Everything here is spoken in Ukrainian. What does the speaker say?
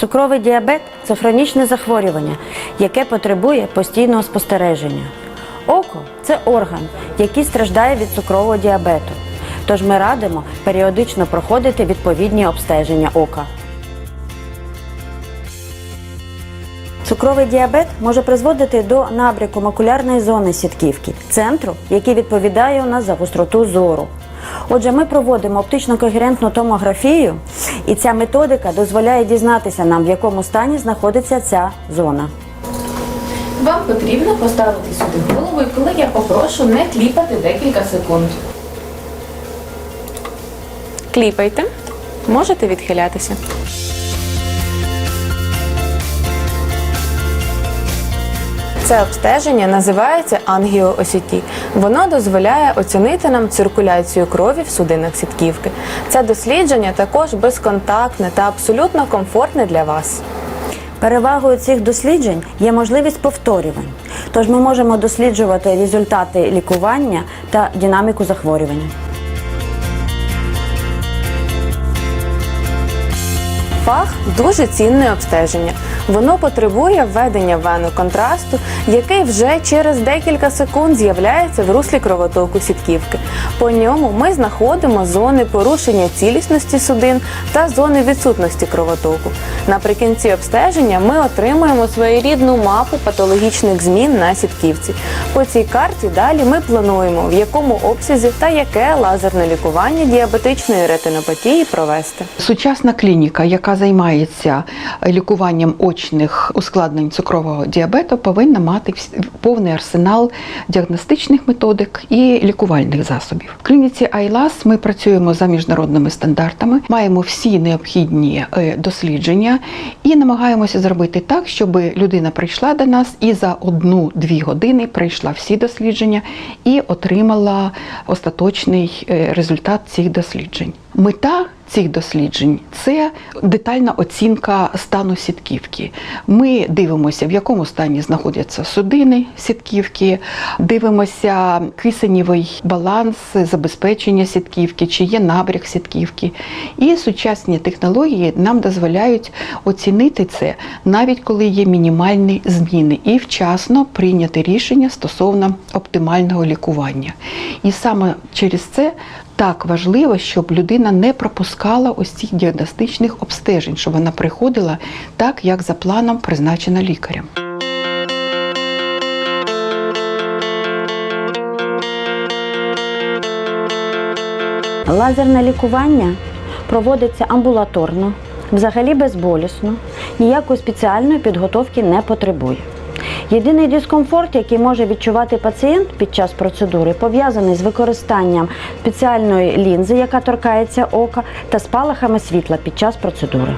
Цукровий діабет це хронічне захворювання, яке потребує постійного спостереження. Око це орган, який страждає від цукрового діабету. Тож ми радимо періодично проходити відповідні обстеження ока. Цукровий діабет може призводити до набряку макулярної зони сітківки, центру, який відповідає у нас за гостроту зору. Отже, ми проводимо оптично-когерентну томографію, і ця методика дозволяє дізнатися нам, в якому стані знаходиться ця зона. Вам потрібно поставити сюди голову, і коли я попрошу не кліпати декілька секунд. Кліпайте. Можете відхилятися. Це обстеження називається ангіоосіті. Воно дозволяє оцінити нам циркуляцію крові в судинах сітківки. Це дослідження також безконтактне та абсолютно комфортне для вас. Перевагою цих досліджень є можливість повторювань. Тож ми можемо досліджувати результати лікування та динаміку захворювання. Фах дуже цінне обстеження. Воно потребує введення вену контрасту, який вже через декілька секунд з'являється в руслі кровотоку сітківки. По ньому ми знаходимо зони порушення цілісності судин та зони відсутності кровотоку. Наприкінці обстеження ми отримуємо своєрідну мапу патологічних змін на сітківці. По цій карті далі ми плануємо, в якому обсязі та яке лазерне лікування діабетичної ретинопатії провести. Сучасна клініка, яка займається лікуванням очних ускладнень цукрового діабету, повинна мати повний арсенал діагностичних методик і лікувальних засобів. В клініці ILAS ми працюємо за міжнародними стандартами, маємо всі необхідні е, дослідження і намагаємося зробити так, щоб людина прийшла до нас і за одну-дві години пройшла всі дослідження і отримала остаточний е, результат цих досліджень. Мета цих досліджень це детальна оцінка стану сітківки. Ми дивимося, в якому стані знаходяться судини сітківки, дивимося кисенєвий баланс забезпечення сітківки, чи є набряк сітківки. І сучасні технології нам дозволяють оцінити це навіть коли є мінімальні зміни, і вчасно прийняти рішення стосовно оптимального лікування. І саме через це так важливо, щоб людина не пропускала ось цих діагностичних обстежень, щоб вона приходила так, як за планом призначена лікарем. Лазерне лікування проводиться амбулаторно, взагалі безболісно, ніякої спеціальної підготовки не потребує. Єдиний дискомфорт, який може відчувати пацієнт під час процедури, пов'язаний з використанням спеціальної лінзи, яка торкається ока, та спалахами світла під час процедури.